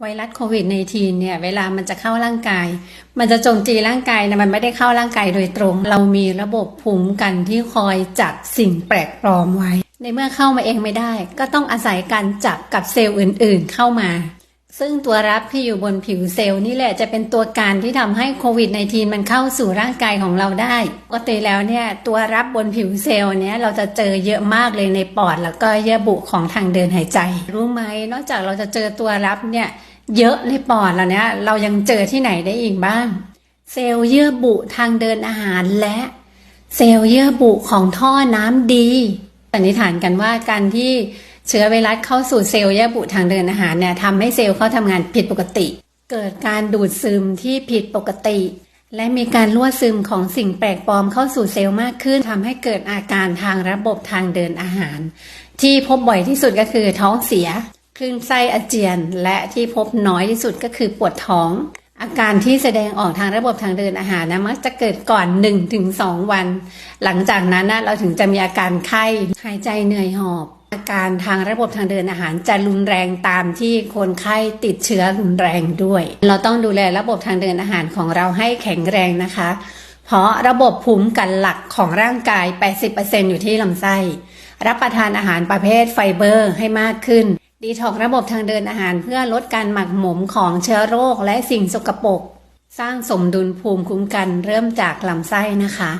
ไวรัสโควิด -19 เนี่ยเวลามันจะเข้าร่างกาย มันจะโจมตีร่างกายนะมันไม่ได้เข้าร่างกายโดยตรง เรามีระบบภูมิกันที่คอยจับสิ่งแปลกปลอมไว้ ในเมื่อเข้ามาเองไม่ได้ ก็ต้องอาศัยการจับกับเซลล์อื่นๆ เข้ามา ซึ่งตัวรับที่อยู่บนผิวเซลล์นี่แหละจะเป็นตัวการที่ทำให้โควิด -19 มันเข้าสู่ร่างกายของเราได้ปกติแล้วเนี่ยตัวรับบนผิวเซลล์เนี่ยเราจะเจอเยอะมากเลยในปอด แล้วก็เยื่อบุของทางเดินหายใจ รู้ไหมนอกจากเราจะเจอตัวรับเนี่ยเยอะในปอดแล้วเนี่ยเรายังเจอที่ไหนได้อีกบ้าง เซลล์เยื่อบุทางเดินอาหารและเซลล์เยื่อบุของท่อน้ำดีสันนิษฐานกันว่าการที่ เชื้อไวรัสเข้าสู่เซลล์เยื่อบุทางเดินอาหารเนี่ยทำให้เซลล์เขาทำงานผิดปกติ เกิดการดูดซึมที่ผิดปกติ และมีการรั่วซึมของสิ่งแปลกปลอมเข้าสู่เซลล์มากขึ้นทำให้เกิดอาการทางระบบทางเดินอาหาร ที่พบบ่อยที่สุดก็คือท้องเสียคลื่นไส้อาเจียน และที่พบน้อยที่สุดก็คือปวดท้อง อาการที่แสดงออกทางระบบทางเดินอาหารนะมักจะเกิดก่อน 1-2 วัน หลังจากนั้นนะเราถึงจะมีอาการไข้หายใจเหนื่อยหอบ อาการทางระบบทางเดินอาหารจะรุนแรงตามที่คนไข้ติดเชื้อรุนแรงด้วย เราต้องดูแลระบบทางเดินอาหารของเราให้แข็งแรงนะคะ เพราะระบบภูมิกันหลักของร่างกาย 80%อยู่ที่ลำไส้ รับประทานอาหารประเภทไฟเบอร์ให้มากขึ้น ดีท็อกระบบทางเดินอาหารเพื่อลดการหมักหมมของเชื้อโรคและสิ่งสกปรก สร้างสมดุลภูมิคุ้มกันเริ่มจากลำไส้นะคะ